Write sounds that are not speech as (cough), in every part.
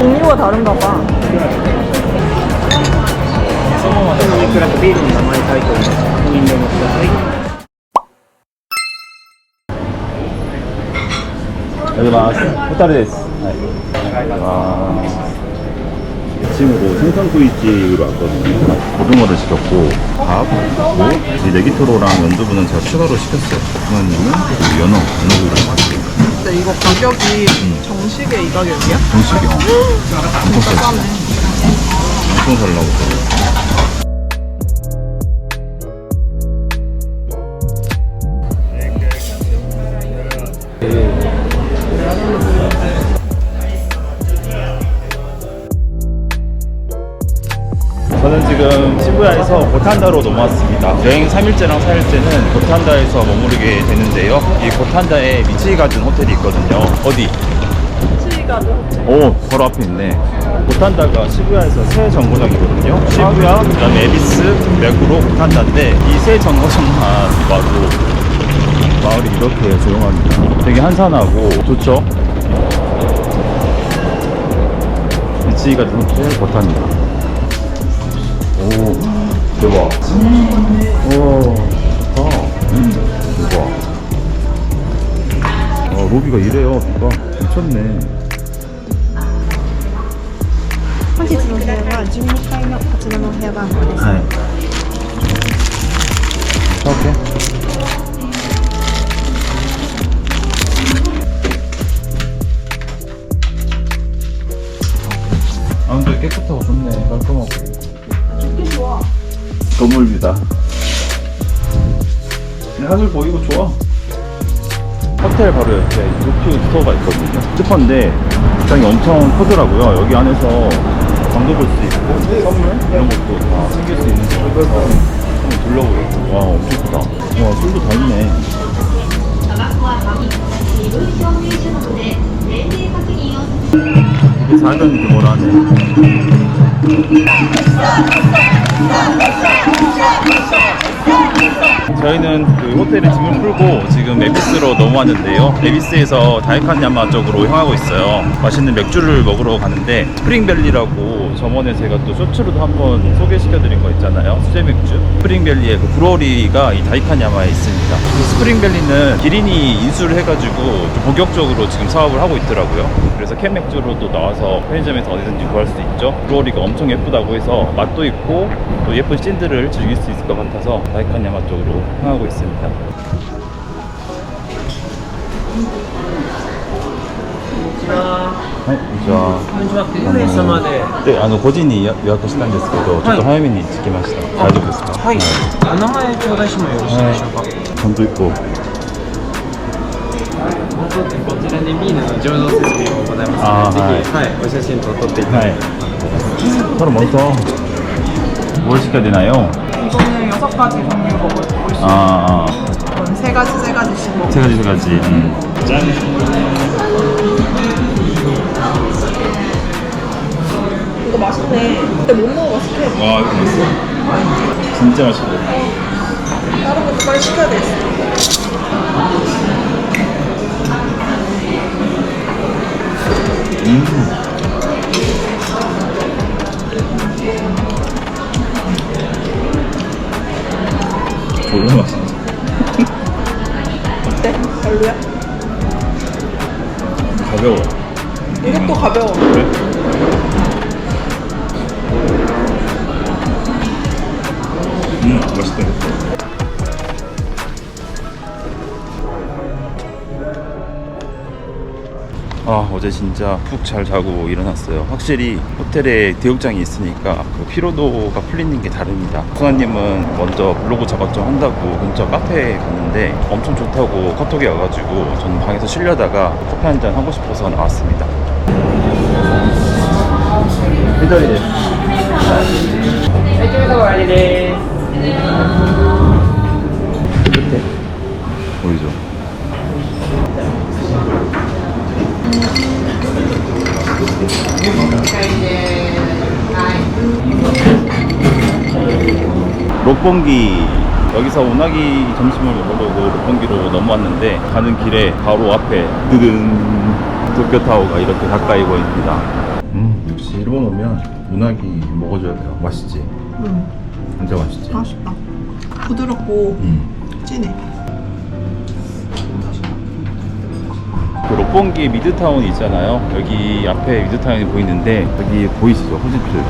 종류가 다른가 봐. そのままいくらとビールの名前書いております確認でお待ちください 안녕하세요. 호타르です. 와. 아침으로 생선구이집으로 왔거든요. 고등어를 시켰고 밥, 뭐, 이 네기토로랑 연두부는 제가 추가로 시켰어요. 승환님은 그 연어, 연어구이랑 맛있어요. 근데 이거 가격이 정식에 이 가격이야? 정식이요. 엄청 싸지. 엄청 잘 나오고. 저는 지금 시부야에서 고탄다로 넘어왔습니다. 여행 3일째랑 4일째는 고탄다에서 머무르게 되는데요. 이 고탄다에 미치 가든 호텔이 있거든요. 어디? 치가도 오, 바로 앞에 있네. 고탄다가 시부야에서 새 정거장이거든요. 시부야, 그 다음에 에비스, 메구로, 고탄다인데 이 새 정거장만 와도 마을이 이렇게 조용합니다. 되게 한산하고 좋죠? 미치 가든 호텔 고탄다. 오, 대박. 오, 좋다. 음, 대박. 아, 로비가 이래요, 비가. 미쳤네. 本日の部屋は12階のこちらのお部屋番号です。はい。오케이. 아 근데 깨끗하고 좋네 깔끔하고 좋긴 좋아 조물입니다. 하늘 보이고 좋아. 호텔 바로 옆에 루프 스토어가 있거든요. 스퍼인데 장이 엄청 크더라고요. 여기 안에서 방도 볼 수 있고 네. 선물 이런 것도 다 챙길 수 있는 곳에서 네, 한번 둘러보고 와 엄청 크다. 와 술도 다 있네. 되게 작은 규모라네. 저희는 그 호텔에 짐을 풀고 지금 에비스로 넘어왔는데요. 에비스에서 다이칸야마 쪽으로 향하고 있어요. 맛있는 맥주를 먹으러 가는데 스프링밸리라고 저번에 제가 또 쇼츠로도 한번 소개시켜드린 거 있잖아요. 수제 맥주. 스프링밸리의 그 브로리가 이 다이칸야마에 있습니다. 그 스프링밸리는 기린이 인수를 해가지고 좀 본격적으로 지금 사업을 하고 있더라고요. 그래서 캔 맥주로도 나와서 편의점에서 어디든지 구할 수 있죠. 브로리가 엄청 예쁘다고 해서 맛도 있고 또 예쁜 씬들을 즐길 수 있을 것 같아서 다이칸야마 쪽으로 향하고 있습니다. はい、こんにちは。こんにちは9名様でで、あの5時に予約したんですけど、ちょっと早めに着きました。大丈夫ですか？はい、お名前頂戴してもよろしいでしょうか、本当一個。こちらにビールの醸造設備もございますので、あーはいぜひ、はい、お写真と撮っていただいて、 네. 서로 먼저 뭘 시켜야 되나요? 이거는 여섯 가지 종류 먹을 수 있어. 아, 아. 이건 세 가지 세 가지씩 먹어. 세 가지 세 가지. 음. 짠. 맛있네. 근데 못 먹어봤어. 와, 이거 맛있어. 진짜 맛있어. 다른 것도 빨리 시켜야 되겠어. 졸라 맛있어. (laughs) 어때? 별로야? 가벼워. 이것도 가벼워. 그래? 아 어제 진짜 푹 잘 자고 일어났어요. 확실히 호텔에 대욕장이 있으니까 그 피로도가 풀리는 게 다릅니다. 수아님은 먼저 블로그 작업 좀 한다고 근처 카페에 갔는데 엄청 좋다고 카톡이 와가지고 저는 방에서 쉬려다가 커피 한 잔 하고 싶어서 나왔습니다. 해달이네 해달이네 록봉기 여기서 운하기 점심을 먹으려고 록봉기로 넘어왔는데 가는 길에 바로 앞에 드든 도쿄타워가 이렇게 가까이 보입니다 음 역시 일본 오면 문학이 먹어줘야 돼요 맛있지? 응. 진짜 맛있지? 맛있다. 부드럽고 음. 진해. 그 롯본기 미드타운 있잖아요. 여기 앞에 미드타운이 보이는데 여기 보이시죠? 호진필.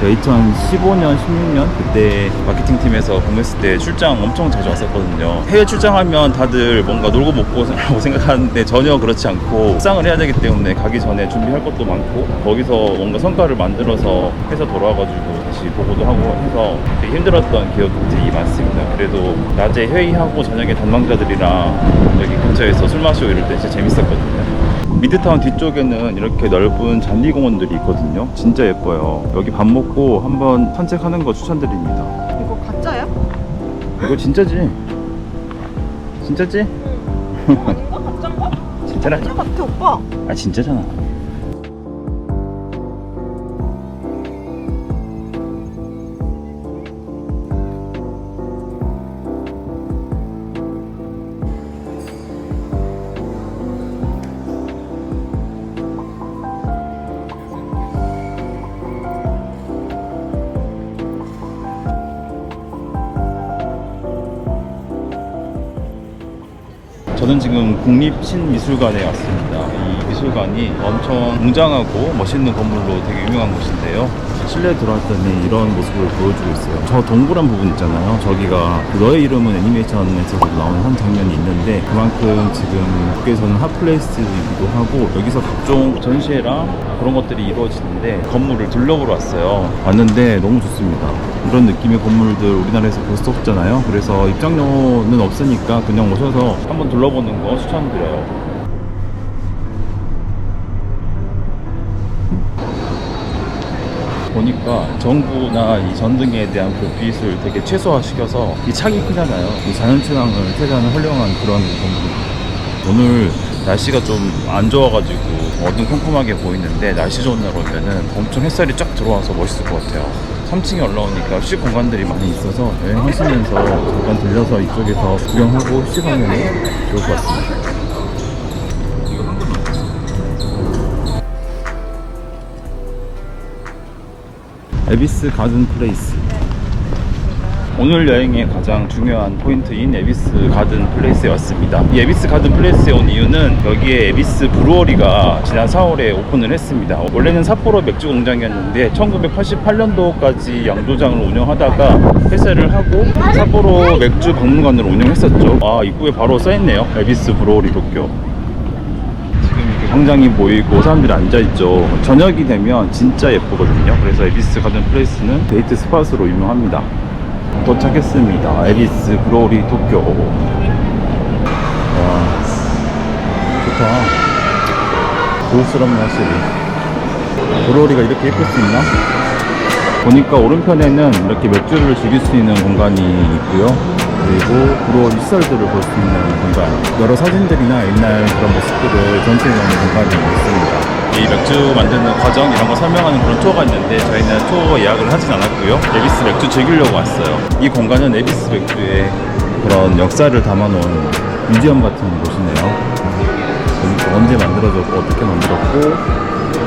제가 2015년, 16년 그때 마케팅팀에서 근무했을 때 출장 엄청 자주 왔었거든요. 해외 출장하면 다들 뭔가 놀고 먹고 라고 생각하는데 전혀 그렇지 않고 식상을 해야 되기 때문에 가기 전에 준비할 것도 많고 거기서 뭔가 성과를 만들어서 회사 돌아와가지고 다시 보고도 하고 해서 되게 힘들었던 기억들이 많습니다. 그래도 낮에 회의하고 저녁에 담당자들이랑 여기 근처에서 술 마시고 이럴 때 진짜 재밌었거든요. 미드타운 뒤쪽에는 이렇게 넓은 잔디공원들이 있거든요. 진짜 예뻐요. 여기 밥 먹고 한번 산책하는 거 추천드립니다. 이거 가짜야? 이거 진짜지? 진짜지? 아닌가? 가짜인가? 진짜라니? 가짜 같아 오빠. 아 진짜잖아. 저는 지금 국립신미술관에 왔습니다. 이 미술관이 엄청 웅장하고 멋있는 건물로 되게 유명한 곳인데요. 실내에 들어왔더니 이런 모습을 보여주고 있어요. 저 동그란 부분 있잖아요. 저기가 그 너의 이름은 애니메이션에서도 나오는 한 장면이 있는데 그만큼 지금 국에서는 핫플레이스이기도 하고 여기서 각종 전시회랑 그런 것들이 이루어지는데 건물을 둘러보러 왔어요. 왔는데 너무 좋습니다. 이런 느낌의 건물들 우리나라에서 볼 수 없잖아요. 그래서 입장료는 없으니까 그냥 오셔서 한번 둘러보는 거 추천드려요. 보니까 정부나 이 전등에 대한 그 비수를 되게 최소화시켜서 이 창이 크잖아요. 이 자연친환을 최대한 활용한 그런 건물입니다. 오늘 날씨가 좀 안 좋아가지고 어두컴컴하게 보이는데 날씨 좋은 날 오면은 엄청 햇살이 쫙 들어와서 멋있을 것 같아요. 3층에 올라오니까 휴식 공간들이 많이 있어서 여행하시면서 잠깐 들려서 이쪽에서 구경하고 휴식하면 좋을 것 같습니다. 에비스 가든 플레이스 오늘 여행의 가장 중요한 포인트인 에비스 가든 플레이스에 왔습니다. 이 에비스 가든 플레이스에 온 이유는 여기에 에비스 브루어리가 지난 4월에 오픈을 했습니다. 원래는 삿포로 맥주 공장이었는데 1988년도까지 양조장을 운영하다가 폐쇄를 하고 삿포로 맥주 박물관으로 운영했었죠. 아 입구에 바로 써있네요. 에비스 브루어리 도쿄. 광장이 보이고 사람들이 앉아있죠. 저녁이 되면 진짜 예쁘거든요. 그래서 에비스 가든 플레이스는 데이트 스팟으로 유명합니다. 도착했습니다. 에비스 브로리 도쿄. 와, 좋다. 고급스럽네, 확실히. 브로리가 이렇게 예쁠 수 있나? 보니까 오른편에는 이렇게 맥주를 즐길 수 있는 공간이 있고요. 그리고 브로리 시설들을 볼 수 있는 공간. 여러 사진들이나 옛날 그런 모습들을 전시해 놓은 공간이 있습니다. 이 맥주 만드는 과정 이런 거 설명하는 그런 투어가 있는데 저희는 투어 예약을 하진 않았고요. 에비스 맥주 즐기려고 왔어요. 이 공간은 에비스 맥주의 그런 역사를 담아놓은 뮤지엄 같은 곳이네요. 그러니까 언제 만들어졌고 어떻게 만들었고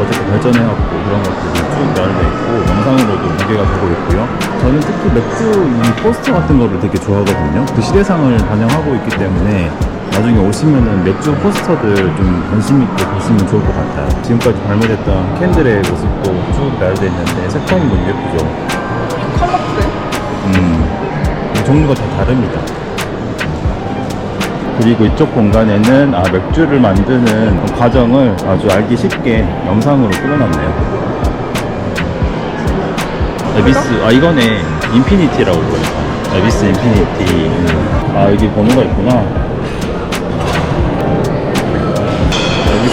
어떻게 발전해왔고 그런 것들이 쭉 나열돼 있고 영상으로도 무게가 되고 있고요. 저는 특히 맥주 이 포스터 같은 거를 되게 좋아하거든요. 그 시대상을 반영하고 있기 때문에 나중에 오시면은 맥주 포스터들 좀 관심 있게 보시면 좋을 것 같아요. 지금까지 발매됐던 캔들의 모습도 쭉 나열돼 있는데 색감이 너무 예쁘죠. 컬러풀해. 음, 종류가 다 다릅니다. 그리고 이쪽 공간에는 아, 맥주를 만드는 그 과정을 아주 알기 쉽게 영상으로 끌어놨네요. 에비스, 아, 이거네. 인피니티라고 불러요. 에비스 인피니티. 음. 아, 여기 번호가 있구나.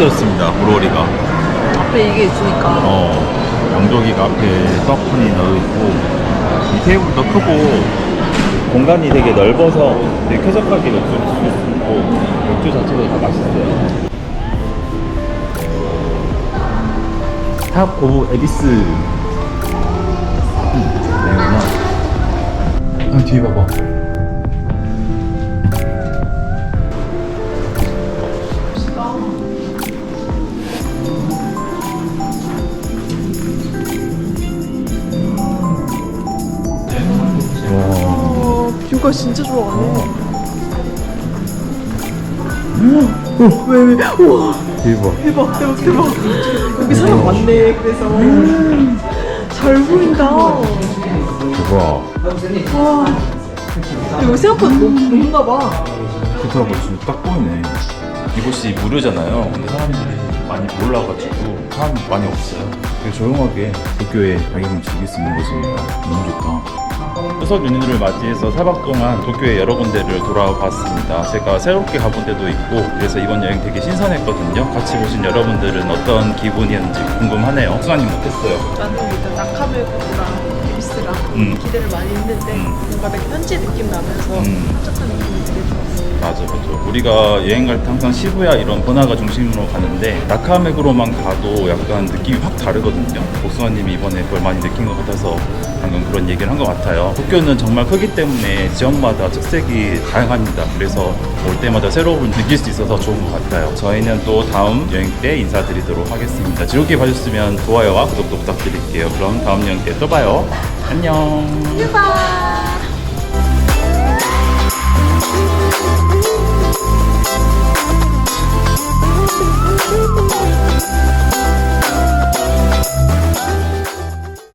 맛있어졌습니다 브로리가. 앞에 이게 있으니까. 어 양조기가 앞에 떡분이 넣어 있고 이 테이블도 크고 공간이 되게 넓어서 되게 쾌적하게 맥주를 즐길 수 있고 맥주 자체도 다 맛있어요. 탑 오브 에비스. 음, 네구나 아 뒤에 봐봐 어, 뷰가 진짜 좋아가네. 왜, 왜, 우와. 대박 대박, 대박, 대박. 여기 사람 많네, 그래서. 잘 보인다. 대박 와. 여기 생각보다 높, 높나 봐. 그렇다고 진짜 딱 보이네. 이곳이 무료잖아요. 근데 사람들이 많이 몰라가지고 사람이 많이 없어요. 되게 조용하게 도쿄에 자기는 즐길 수 있는 곳입니다. 너무 좋다. 추석 연휴를 맞이해서 4박 동안 도쿄의 여러 군데를 돌아봤습니다. 제가 새롭게 가본 데도 있고 그래서 이번 여행 되게 신선했거든요. 같이 보신 여러분들은 어떤 기분이었는지 궁금하네요. 수아님 어땠어요? 나는 일단 나카메구랑 비비스랑 음. 기대를 많이 했는데 음. 뭔가 되게 현지 느낌 나면서 음. 한적한 느낌이 되게 좋았어. 맞아 맞아 우리가 여행 갈 때 항상 시부야 이런 번화가 중심으로 가는데 나카메구로만 가도 약간 느낌이 확 다르거든요 복숭아님이 이번에 그걸 많이 느낀 것 같아서 방금 그런 얘기를 한 것 같아요 도쿄는 정말 크기 때문에 지역마다 특색이 다양합니다. 그래서 올 때마다 새로운 느낄 수 있어서 좋은 것 같아요. 저희는 또 다음 여행 때 인사드리도록 하겠습니다. 즐겁게 봐주셨으면 좋아요와 구독도 부탁드릴게요. 그럼 다음 여행 때 또 봐요. 안녕. 유바.